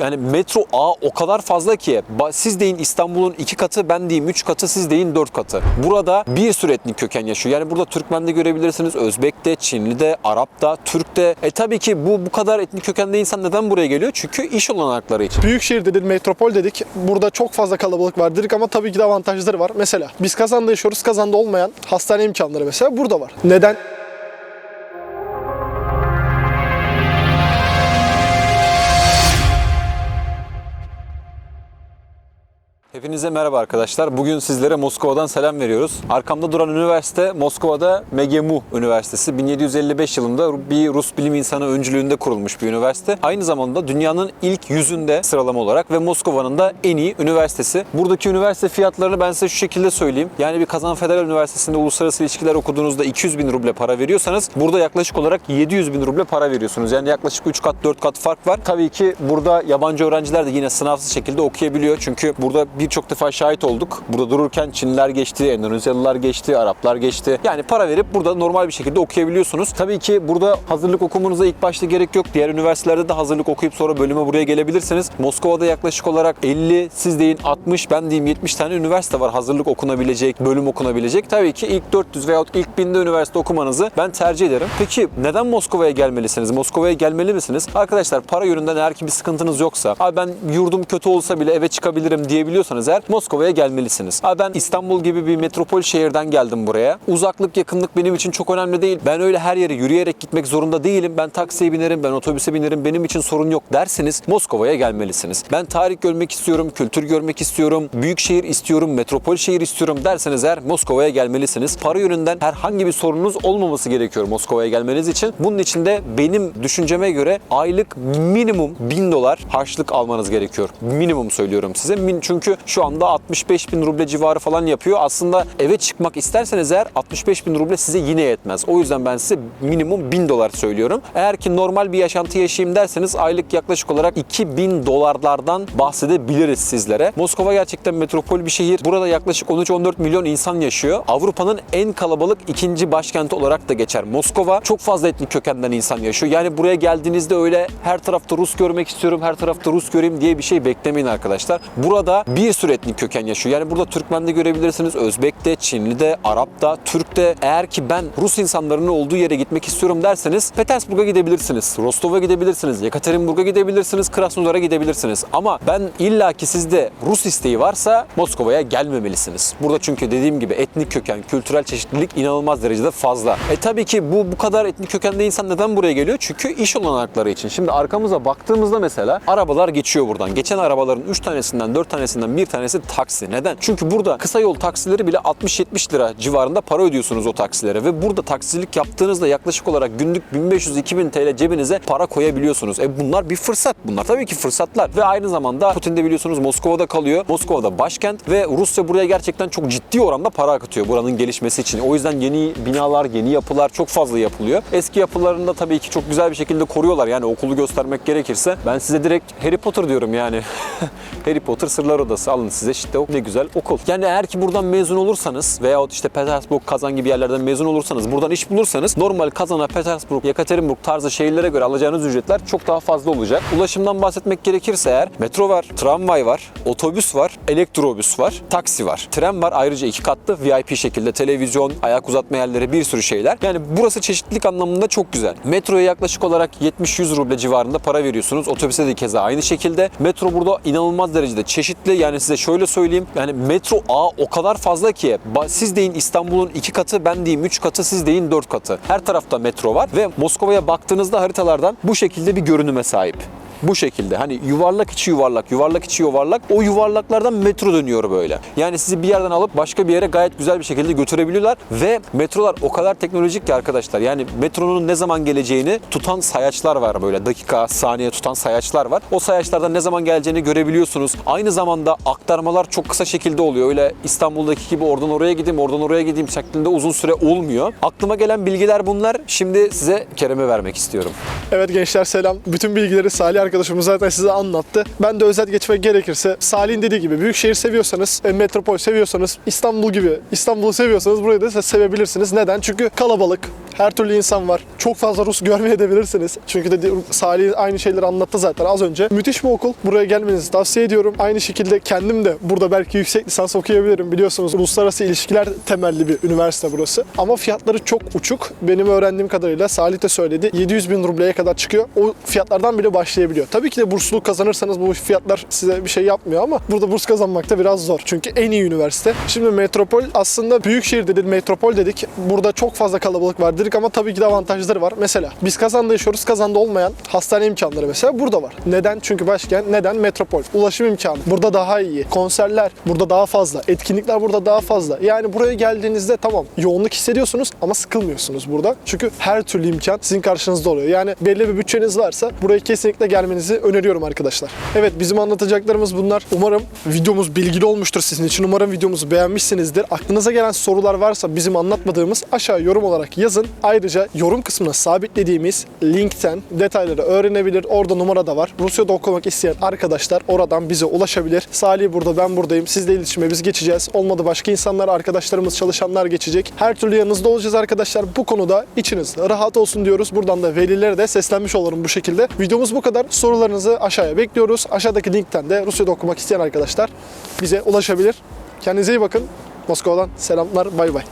Yani metro ağı o kadar fazla ki siz deyin İstanbul'un iki katı ben diyeyim üç katı siz deyin dört katı. Burada bir sürü etnik köken yaşıyor. Yani burada Türkmen'de görebilirsiniz, Özbek'te, Çinli'de, Arap'ta, Türk'te. E tabii ki bu bu kadar etnik kökende insan neden buraya geliyor? Çünkü iş olanakları için. Büyükşehir dedik, metropol dedik. Burada çok fazla kalabalık var dedik ama tabii ki de avantajları var. Mesela biz Kazan'da yaşıyoruz. Kazan'da olmayan hastane imkanları mesela burada var. Neden? Hepinize merhaba arkadaşlar. Bugün sizlere Moskova'dan selam veriyoruz. Arkamda duran üniversite Moskova'da MGMU Üniversitesi. 1755 yılında bir Rus bilim insanı öncülüğünde kurulmuş bir üniversite. Aynı zamanda dünyanın ilk yüzünde sıralama olarak ve Moskova'nın da en iyi üniversitesi. Buradaki üniversite fiyatlarını ben size şu şekilde söyleyeyim. Yani bir Kazan Federal Üniversitesi'nde uluslararası ilişkiler okuduğunuzda 200 bin ruble para veriyorsanız burada yaklaşık olarak 700 bin ruble para veriyorsunuz. Yani yaklaşık 3 kat 4 kat fark var. Tabii ki burada yabancı öğrenciler de yine sınavsız şekilde okuyabiliyor. Çünkü burada birçok defa şahit olduk. Burada dururken Çinliler geçti, Endonezyalılar geçti, Araplar geçti. Yani para verip burada normal bir şekilde okuyabiliyorsunuz. Tabii ki burada hazırlık okumanıza ilk başta gerek yok. Diğer üniversitelerde de hazırlık okuyup sonra bölüme buraya gelebilirsiniz. Moskova'da yaklaşık olarak 50, siz deyin 60, ben diyeyim 70 tane üniversite var hazırlık okunabilecek, bölüm okunabilecek. Tabii ki ilk 400 veyahut ilk 1000'de üniversite okumanızı ben tercih ederim. Peki neden Moskova'ya gelmelisiniz? Moskova'ya gelmeli misiniz? Arkadaşlar para yönünden eğer ki bir sıkıntınız yoksa, abi ben yurdum kötü olsa bile eve çıkabilirim diyebiliyorsanız eğer Moskova'ya gelmelisiniz. Abi ben İstanbul gibi bir metropol şehirden geldim buraya. Uzaklık, yakınlık benim için çok önemli değil. Ben öyle her yere yürüyerek gitmek zorunda değilim. Ben taksiye binerim, ben otobüse binerim. Benim için sorun yok derseniz Moskova'ya gelmelisiniz. Ben tarih görmek istiyorum, kültür görmek istiyorum, büyük şehir istiyorum, metropol şehir istiyorum derseniz eğer Moskova'ya gelmelisiniz. Para yönünden herhangi bir sorunuz olmaması gerekiyor Moskova'ya gelmeniz için. Bunun için de benim düşünceme göre aylık minimum 1000 dolar harçlık almanız gerekiyor. Minimum söylüyorum size. Çünkü şu anda 65 bin ruble civarı falan yapıyor. Aslında eve çıkmak isterseniz eğer 65 bin ruble size yine yetmez. O yüzden ben size minimum 1000 dolar söylüyorum. Eğer ki normal bir yaşantı yaşayayım derseniz aylık yaklaşık olarak 2000 dolarlardan bahsedebiliriz sizlere. Moskova gerçekten metropol bir şehir. Burada yaklaşık 13-14 milyon insan yaşıyor. Avrupa'nın en kalabalık ikinci başkenti olarak da geçer. Moskova çok fazla etnik kökenden insan yaşıyor. Yani buraya geldiğinizde öyle her tarafta Rus görmek istiyorum, her tarafta Rus göreyim diye bir şey beklemeyin arkadaşlar. Burada bir sürü etnik köken yaşıyor. Yani burada Türkmen'de görebilirsiniz, Özbek'te, Çinli'de, Arap'ta, Türk'te. Eğer ki ben Rus insanlarının olduğu yere gitmek istiyorum derseniz Petersburg'a gidebilirsiniz, Rostov'a gidebilirsiniz, Yekaterinburg'a gidebilirsiniz, Krasnodar'a gidebilirsiniz. Ama ben illaki sizde Rus isteği varsa Moskova'ya gelmemelisiniz. Burada çünkü dediğim gibi etnik köken, kültürel çeşitlilik inanılmaz derecede fazla. E tabii ki bu bu kadar etnik kökende insan neden buraya geliyor? Çünkü iş olanakları için. Şimdi arkamıza baktığımızda mesela arabalar geçiyor buradan. Geçen arabaların 3 tanesinden 4 tanesinden bir tanesi taksi. Neden? Çünkü burada kısa yol taksileri bile 60-70 lira civarında para ödüyorsunuz o taksilere ve burada taksicilik yaptığınızda yaklaşık olarak günlük 1500-2000 TL cebinize para koyabiliyorsunuz. E bunlar bir fırsat. Bunlar tabii ki fırsatlar ve aynı zamanda Putin de biliyorsunuz Moskova'da kalıyor. Moskova'da başkent ve Rusya buraya gerçekten çok ciddi oranda para akıtıyor buranın gelişmesi için. O yüzden yeni binalar, yeni yapılar çok fazla yapılıyor. Eski yapılarını da tabii ki çok güzel bir şekilde koruyorlar. Yani okulu göstermek gerekirse ben size direkt Harry Potter diyorum yani. Harry Potter Sırlar Odası alın size işte o ne güzel okul. Yani eğer ki buradan mezun olursanız veyahut işte Petersburg, Kazan gibi yerlerden mezun olursanız buradan iş bulursanız normal Kazan'a, Petersburg, Yekaterinburg tarzı şehirlere göre alacağınız ücretler çok daha fazla olacak. Ulaşımdan bahsetmek gerekirse eğer metro var, tramvay var, otobüs var, elektrobüs var, taksi var. Tren var ayrıca iki katlı VIP şekilde televizyon, ayak uzatma yerleri bir sürü şeyler. Yani burası çeşitlilik anlamında çok güzel. Metroya yaklaşık olarak 70-100 ruble civarında para veriyorsunuz. Otobüse de keza aynı şekilde. Metro burada inanılmaz derecede çeşitli. Yani size şöyle söyleyeyim. Yani metro ağı o kadar fazla ki siz deyin İstanbul'un iki katı, ben diyeyim üç katı, siz deyin dört katı. Her tarafta metro var ve Moskova'ya baktığınızda haritalardan bu şekilde bir görünüme sahip. Bu şekilde hani yuvarlak içi yuvarlak, yuvarlak içi yuvarlak. O yuvarlaklardan metro dönüyor böyle. Yani sizi bir yerden alıp başka bir yere gayet güzel bir şekilde götürebiliyorlar. Ve metrolar o kadar teknolojik ki arkadaşlar. Yani metronun ne zaman geleceğini tutan sayaçlar var böyle. Dakika, saniye tutan sayaçlar var. O sayaçlardan ne zaman geleceğini görebiliyorsunuz. Aynı zamanda aktarmalar çok kısa şekilde oluyor. Öyle İstanbul'daki gibi oradan oraya gideyim, oradan oraya gideyim şeklinde uzun süre olmuyor. Aklıma gelen bilgiler bunlar. Şimdi size Kerem'e vermek istiyorum. Evet gençler selam. Bütün bilgileri Salih arkadaşımız zaten size anlattı. Ben de özet geçmek gerekirse Salih'in dediği gibi büyük şehir seviyorsanız, e, metropol seviyorsanız, İstanbul gibi İstanbul'u seviyorsanız burayı da se- sevebilirsiniz. Neden? Çünkü kalabalık, her türlü insan var. Çok fazla Rus görmeyebilirsiniz. Çünkü de Salih aynı şeyleri anlattı zaten az önce. Müthiş bir okul. Buraya gelmenizi tavsiye ediyorum. Aynı şekilde kendim de burada belki yüksek lisans okuyabilirim. Biliyorsunuz uluslararası ilişkiler temelli bir üniversite burası. Ama fiyatları çok uçuk. Benim öğrendiğim kadarıyla Salih de söyledi. 700 bin rubleye kadar çıkıyor. O fiyatlardan bile başlayabiliyor. Tabii ki de bursluluk kazanırsanız bu fiyatlar size bir şey yapmıyor ama burada burs kazanmak da biraz zor. Çünkü en iyi üniversite. Şimdi metropol aslında büyük şehir dedik, metropol dedik. Burada çok fazla kalabalık var dedik ama tabii ki de avantajları var. Mesela biz Kazan'da yaşıyoruz. Kazan'da olmayan hastane imkanları mesela burada var. Neden? Çünkü başkent. Neden? Metropol. Ulaşım imkanı. Burada daha iyi. Konserler burada daha fazla. Etkinlikler burada daha fazla. Yani buraya geldiğinizde tamam yoğunluk hissediyorsunuz ama sıkılmıyorsunuz burada. Çünkü her türlü imkan sizin karşınızda oluyor. Yani belli bir bütçeniz varsa buraya kesinlikle gelmenizi öneriyorum arkadaşlar. Evet bizim anlatacaklarımız bunlar. Umarım videomuz bilgili olmuştur sizin için. Umarım videomuzu beğenmişsinizdir. Aklınıza gelen sorular varsa bizim anlatmadığımız aşağı yorum olarak yazın. Ayrıca yorum kısmına sabitlediğimiz linkten detayları öğrenebilir. Orada numara da var. Rusya'da okumak isteyen arkadaşlar oradan bize ulaşabilir. Salih burada, ben buradayım. Sizle iletişime biz geçeceğiz. Olmadı başka insanlar, arkadaşlarımız, çalışanlar geçecek. Her türlü yanınızda olacağız arkadaşlar. Bu konuda içiniz rahat olsun diyoruz. Buradan da velilere de seslenmiş olurum bu şekilde. Videomuz bu kadar. Sorularınızı aşağıya bekliyoruz. Aşağıdaki linkten de Rusya'da okumak isteyen arkadaşlar bize ulaşabilir. Kendinize iyi bakın. Moskova'dan selamlar. Bay bay.